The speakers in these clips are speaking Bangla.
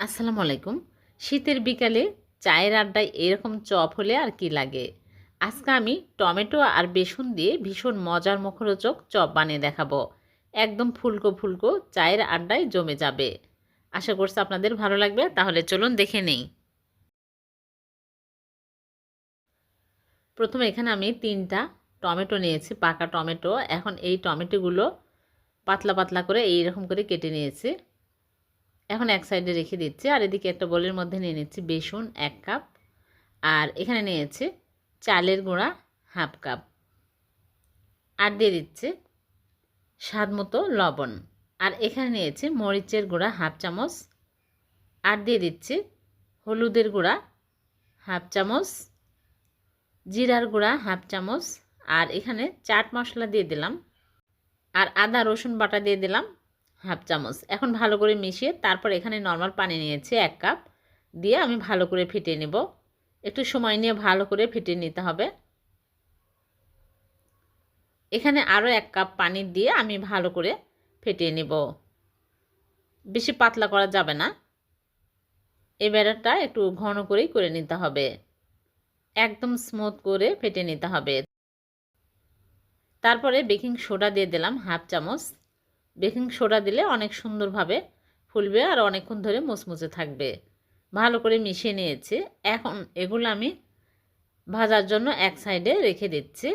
আসসালামু আলাইকুম। শীতের বিকালে চায়ের আড্ডায় এরকম চপ হলে আর কি লাগে? আজকে আমি টমেটো আর বেসন দিয়ে ভীষণ মজার মুখরোচক চপ বানিয়ে দেখাবো। একদম ফুলকো ফুলকো চায়ের আড্ডায় জমে যাবে। আশা করছি আপনাদের ভালো লাগবে, তাহলে চলুন দেখে নেই। প্রথমে এখানে আমি তিনটা টমেটো নিয়েছি, পাকা টমেটো। এখন এই টমেটোগুলো পাতলা পাতলা করে এইরকম করে কেটে নিয়েছি। এখন এক সাইডে রেখে দিচ্ছি, আর এদিকে একটা বোলের মধ্যে নিয়ে নিচ্ছি বেসন এক কাপ, আর এখানে নিয়েছে চালের গুঁড়া হাফ কাপ, আর দিয়ে দিচ্ছে স্বাদ মতো লবণ, আর এখানে নিয়েছে মরিচের গুঁড়া হাফ চামচ, আর দিয়ে দিচ্ছে হলুদের গুঁড়া হাফ চামচ, জিরার গুঁড়া হাফ চামচ, আর এখানে চাট মশলা দিয়ে দিলাম, আর আদা রসুন বাটা দিয়ে দিলাম হাফ চামচ। এখন ভালো করে মিশিয়ে তারপর এখানে নর্মাল পানি নিয়েছি এক কাপ দিয়ে আমি ভালো করে ফিটিয়ে নেব। একটু সময় নিয়ে ভালো করে ফিটিয়ে নিতে হবে। এখানে আরও এক কাপ পানি দিয়ে আমি ভালো করে ফেটিয়ে নেব। বেশি পাতলা করা যাবে না। এই ব্যাটারটা একটু ঘন করেই করে নিতে হবে। একদম স্মুথ করে ফেটে নিতে হবে। তারপরে বেকিং সোডা দিয়ে দিলাম হাফ চামচ। বেকিং সোডা দিলে অনেক সুন্দরভাবে ফুলবে আর অনেকক্ষণ ধরে মুচমুচে থাকবে। ভালো করে মিশিয়ে নিয়েছি। এখন এগুলো আমি ভাজার জন্য এক সাইডে রেখে দিচ্ছি।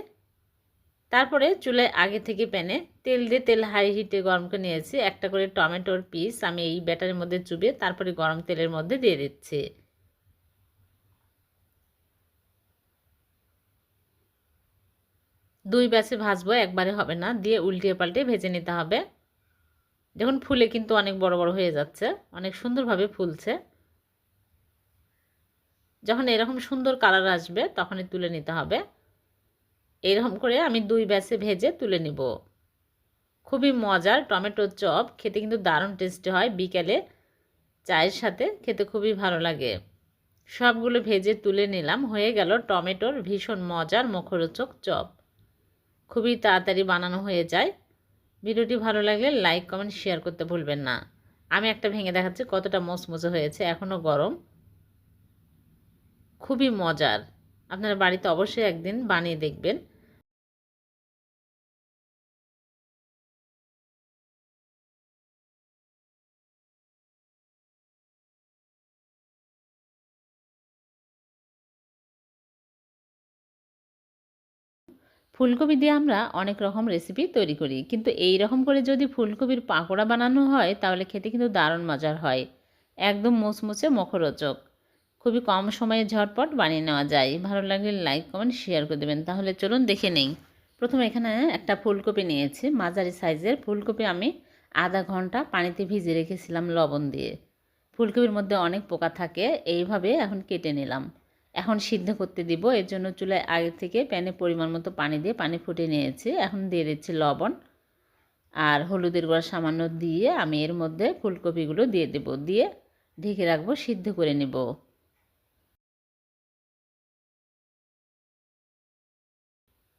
তারপরে চুলে আগে থেকে প্যানে তেল দিয়ে তেল হাই হিটে গরম করে নিয়েছি। একটা করে টমেটোর পিস আমি এই ব্যাটারের মধ্যে চুবিয়ে তারপরে গরম তেলের মধ্যে দিয়ে দিচ্ছি। দুই ব্যাচে ভাজবো, একবারে হবে না। দিয়ে উল্টিয়ে পাল্টে ভেজে নিতে হবে। দেখুন, ফুলে কিন্তু অনেক বড় বড় হয়ে যাচ্ছে, অনেক সুন্দরভাবে ফুলছে। যখন এরকম সুন্দর কালার আসবে, তখনই তুলে নিতে হবে। এরকম করে আমি দুই ব্যাচে ভেজে তুলে নিব। খুবই মজার টমেটোর চপ, খেতে কিন্তু দারুণ টেস্টি হয় বিকেলে। চায়ের সাথে খেতে খুবই ভালো লাগে। সবগুলো ভেজে তুলে নিলাম, হয়ে গেল টমেটোর ভীষণ মজার মুখরোচক চপ। খুবই তাড়াতাড়ি বানানো হয়ে যায়। ভিডিওটি ভালো লাগলে লাইক, কমেন্ট, শেয়ার করতে ভুলবেন না। আমি একটা ভেঙে দেখাচ্ছি, কতটা মচমচে হয়েছে এখনও গরম। খুবই মজার। আপনারা বাড়িতে অবশ্যই একদিন বানিয়ে দেখবেন। ফুলকপি দিয়ে আমরা অনেক রকম রেসিপি তৈরি করি। কিন্তু এই রকম করে যদি ফুলকপির পাকোড়া বানানো হয়, তাহলে খেতে কিন্তু দারুণ মজার হয়। একদম মুচমুচে মুখরোচক। খুবই কম সময়ে ঝটপট বানিয়ে নেওয়া যায়। ভালো লাগলে লাইক কমেন্ট শেয়ার করে দেবেন। তাহলে চলুন দেখে নেই। প্রথমে এখানে একটা ফুলকপি নিয়েছি। মাঝারি সাইজের ফুলকপি আমি আধা ঘণ্টা পানিতে ভিজে রেখেছিলাম লবণ দিয়ে। ফুলকপির মধ্যে অনেক পোকা থাকে, এইভাবে এখন কেটে নিলাম। এখন সিদ্ধ করতে দিব। এর জন্য চুলায় আগে থেকে প্যানে পরিমাণ মতো পানি দিয়ে পানি ফুটে নিয়েছি। এখন দিয়ে দিচ্ছি লবণ আর হলুদের গুঁড়া সামান্য দিয়ে আমি এর মধ্যে ফুলকপিগুলো দিয়ে দেব। দিয়ে ঢেকে রাখব, সিদ্ধ করে নেব।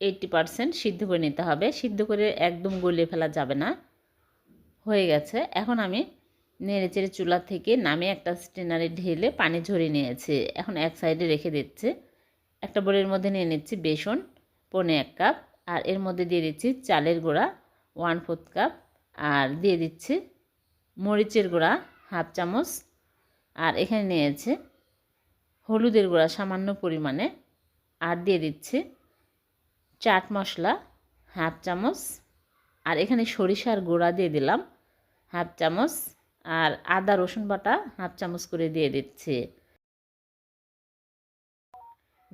এইটটি পারসেন্ট সিদ্ধ করে নিতে হবে। সিদ্ধ করে একদম গলিয়ে ফেলা যাবে না। হয়ে গেছে। এখন আমি নেড়ে চেড়ে চুলা থেকে নামে একটা স্টেনারে ঢেলে পানি ঝরিয়ে নিয়েছে। এখন এক সাইডে রেখে দিচ্ছে। একটা বোলের মধ্যে নিয়ে নিচ্ছি বেসন, পনে এক কাপ, আর এর মধ্যে দিয়ে দিচ্ছি চালের গুঁড়া, ওয়ান ফোর্থ কাপ, আর দিয়ে দিচ্ছি মরিচের গুঁড়া, হাফ চামচ, আর এখানে নিয়েছে হলুদের গুঁড়া সামান্য পরিমাণে, আর দিয়ে দিচ্ছি চাট মশলা, হাফ চামচ, আর এখানে সরিষার গুঁড়া দিয়ে দিলাম, হাফ চামচ আর আদা, রসুন বাটা হাফ চামচ করে দিয়ে দিচ্ছি।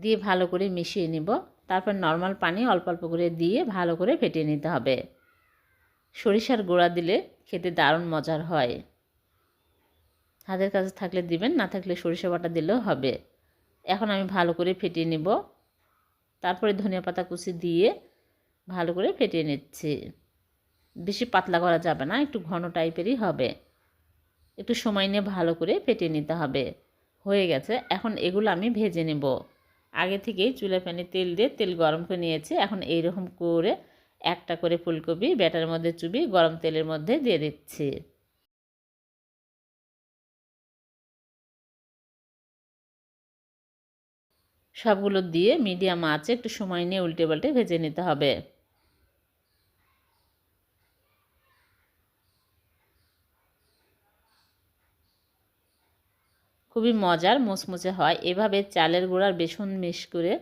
দিয়ে ভালো করে মিশিয়ে নিব। তারপর নর্মাল পানি অল্প অল্প করে দিয়ে ভালো করে ফেটিয়ে নিতে হবে। সরিষার গুঁড়া দিলে খেতে দারুণ মজার হয়। হাতের কাছে থাকলে দিবেন, না থাকলে সরিষা বাটা দিলেও হবে। এখন আমি ভালো করে ফেটিয়ে নিব। তারপরে ধনিয়া পাতা কুচি দিয়ে ভালো করে ফেটিয়ে নিচ্ছি। বেশি পাতলা করা যাবে না, একটু ঘন টাইপেরই হবে। একটু সময় নিয়ে ভালো করে ফেটে নিতে হবে। হয়ে গেছে। এখন এগুলো আমি ভেজে নেব। আগে থেকেই চুলা প্যানে তেল দিয়ে তেল গরম করে নিয়েছি। এখন এই রকম করে একটা করে ফুলকপি, ব্যাটার মধ্যে চুবি, গরম তেলের মধ্যে দিয়ে দিচ্ছি। সবগুলো দিয়ে মিডিয়াম আছে একটু সময় নিয়ে উল্টে পাল্টে ভেজে নিতে হবে। খুবই মজার, মুচমুচে হয়। এভাবে চালের গুঁড়ার বেসন মিশ করে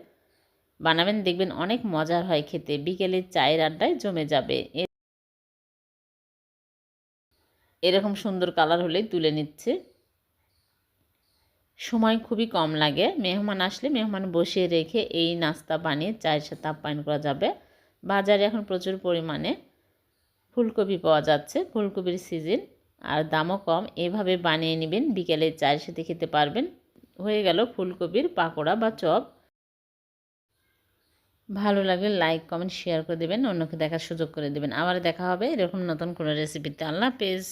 বানাবেন, দেখবেন অনেক মজার হয় খেতে। বিকেলে চায়ের আড্ডায় জমে যাবে। এরকম সুন্দর কালার হলেই তুলে নিচ্ছে। সময় খুবই কম লাগে। মেহমান আসলে মেহমান বসিয়ে রেখে এই নাস্তা বানিয়ে চায়ের সাথে আপ্যায়ন করা যাবে। বাজারে এখন প্রচুর পরিমাণে ফুলকপি পাওয়া যাচ্ছে, ফুলকপির সিজন। আর দামও কম। এভাবে বানিয়ে নেবেন। বিকেলে চায়ের সাথে খেতে পারবেন। হয়ে গেল ফুলকপির পাকোড়া বা চপ। ভালো লাগলে লাইক, কমেন্ট, শেয়ার করে দেবেন। অন্যকে দেখার সুযোগ করে দেবেন। আবার দেখা হবে এরকম নতুন কোনো রেসিপিতে। আল্লাহ হাফেজ।